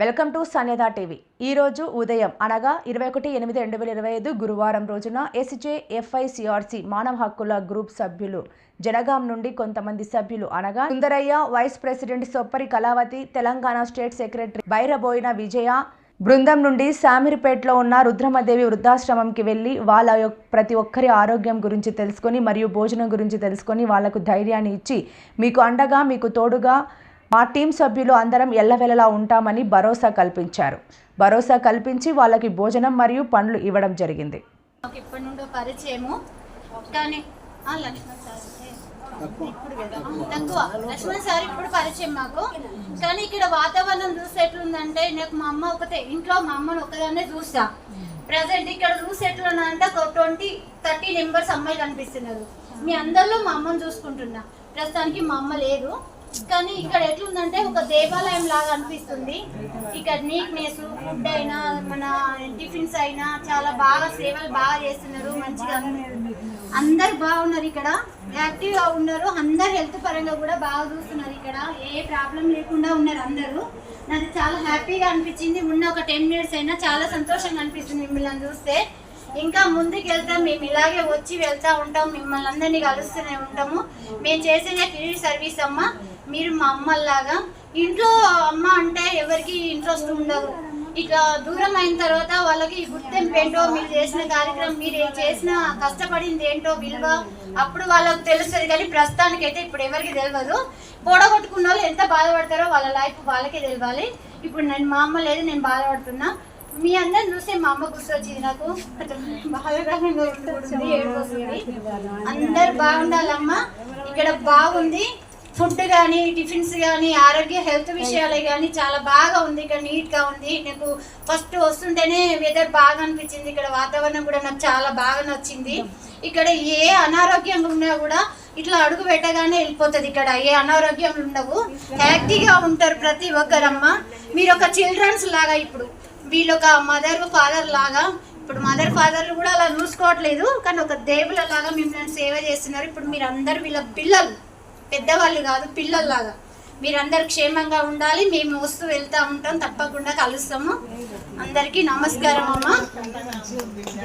Welcome to సన్యదా TV. ఈ రోజు ఉదయం అనగా ఇరవై ఒకటి ఎనిమిది రెండు వేల ఇరవై ఐదు గురువారం రోజున ఎస్జే ఎఫ్ఐసిఆర్సి మానవ హక్కుల గ్రూప్ సభ్యులు జనగాం నుండి కొంతమంది సభ్యులు అనగా Sundarayya vice president Soppari Kalavathi Telangana state secretary Bairaboina Vijaya బృందం నుండి శామిరిపేటలో ఉన్న రుద్రమదేవి వృద్ధాశ్రమంకి వెళ్ళి వాళ్ళ యొక్క ప్రతి ఒక్కరి ఆరోగ్యం గురించి తెలుసుకొని మరియు భోజనం గురించి తెలుసుకొని వాళ్ళకు ధైర్యాన్ని ఇచ్చి మీకు అండగా మీకు తోడుగా మా టీం సభ్యులు అందరం ఎల్లవెల్లలా ఉంటామని భరోసా కల్పించారు. భరోసా కల్పించి వాళ్ళకి భోజనం మరియు పండ్లు ఇవ్వడం జరిగింది. నాకు ఇప్పటి నుండో పరిచయము. కానీ లక్ష్మణ్ సార్ ఇప్పుడు కదా. తక్కువ. లక్ష్మణ్ సార్ ఇప్పుడు పరిచయం మాకు. కానీ ఇక్కడ వాతావరణం చూస్తే ఎట్లుందంటే నాకు మా అమ్మ ఒకతే ఇంట్లో మా అమ్మను ఒకదాన్నే చూస్తా. ప్రజెంట్ ఇక్కడ చూసి ఎట్లున్నానంటే ఒక ట్వంటీ థర్టీ నెంబర్స్ అమ్మాయిలు కనిపిస్తున్నారు. మీ అందరిలో మా అమ్మని చూసుకుంటున్నా. ప్రస్తుతానికి మా అమ్మ లేదు. కానీ ఇక్కడ ఎట్లుందంటే ఒక దేవాలయం లాగా అనిపిస్తుంది. ఇక్కడ నీట్నెస్ ఫుడ్ అయినా మన టిఫిన్స్ అయినా చాలా బాగా సేవలు బాగా చేస్తున్నారు మంచిగా అందరు బాగున్నారు ఇక్కడ. యాక్టివ్గా ఉన్నారు అందరు హెల్త్ పరంగా కూడా బాగా చూస్తున్నారు ఇక్కడ. ఏ ప్రాబ్లం లేకుండా ఉన్నారు అందరూ. నాకు చాలా హ్యాపీగా అనిపించింది. ఉన్న ఒక టెన్ మినిట్స్ అయినా చాలా సంతోషంగా అనిపిస్తుంది మిమ్మల్ని చూస్తే. ఇంకా ముందుకు వెళ్తాం. మేము ఇలాగే వచ్చి వెళ్తా ఉంటాం. మిమ్మల్ని అందరినీ కలుస్తూనే ఉంటాము. మేము చేసేదే ఫ్రీ సర్వీస్ అమ్మ. మీరు మా అమ్మలాగా ఇంట్లో అమ్మ అంటే ఎవరికి ఇంట్రెస్ట్ ఉండదు. ఇక దూరం అయిన తర్వాత వాళ్ళకి గుర్తింపు ఏంటో మీరు చేసిన కార్యక్రమం మీరు చేసిన కష్టపడింది ఏంటో విలువ అప్పుడు వాళ్ళకి తెలుస్తుంది. కానీ ప్రస్తుతానికి అయితే ఇప్పుడు ఎవరికి తెలియదు పొడగొట్టుకున్న వాళ్ళు ఎంత బాధపడతారో వాళ్ళ లైఫ్ వాళ్ళకే తెలియాలి ఇప్పుడు నేను మా అమ్మ లేదు నేను బాధపడుతున్నా. మీ అందరిని చూస్తే మా అమ్మ గుర్తొచ్చింది నాకు. బాధగా ఉంటుంది, అందరు బాగుండాలమ్మా. ఇక్కడ బాగుంది. ఫుడ్ కానీ టిఫిన్స్ కానీ ఆరోగ్య హెల్త్ విషయాలే కానీ చాలా బాగా ఉంది. ఇక్కడ నీట్గా ఉంది. నాకు ఫస్ట్ వస్తుంటేనే వెదర్ బాగా అనిపించింది. ఇక్కడ వాతావరణం కూడా నాకు చాలా బాగా నచ్చింది. ఇక్కడ ఏ అనారోగ్యం ఉన్నా కూడా ఇట్లా అడుగు పెట్టగానే వెళ్ళిపోతుంది ఇక్కడ. ఏ అనారోగ్యం ఉండవు. యాక్టివ్గా ఉంటారు ప్రతి ఒక్కరమ్మ. మీరు ఒక చిల్డ్రన్స్ లాగా ఇప్పుడు. వీళ్ళు ఒక మదర్ ఫాదర్ లాగా. ఇప్పుడు మదర్ ఫాదర్ కూడా అలా చూసుకోవట్లేదు. కానీ ఒక దేవుల లాగా మిమ్మల్ని సేవ చేస్తున్నారు. ఇప్పుడు మీరు అందరు వీళ్ళ పిల్లలు. పెద్దవాళ్ళు కాదు పిల్లల్లాగా. మీరందరు క్షేమంగా ఉండాలి మేము వస్తూ వెళ్తా ఉంటాం తప్పకుండా కలుస్తాము. అందరికీ నమస్కారం అమ్మ.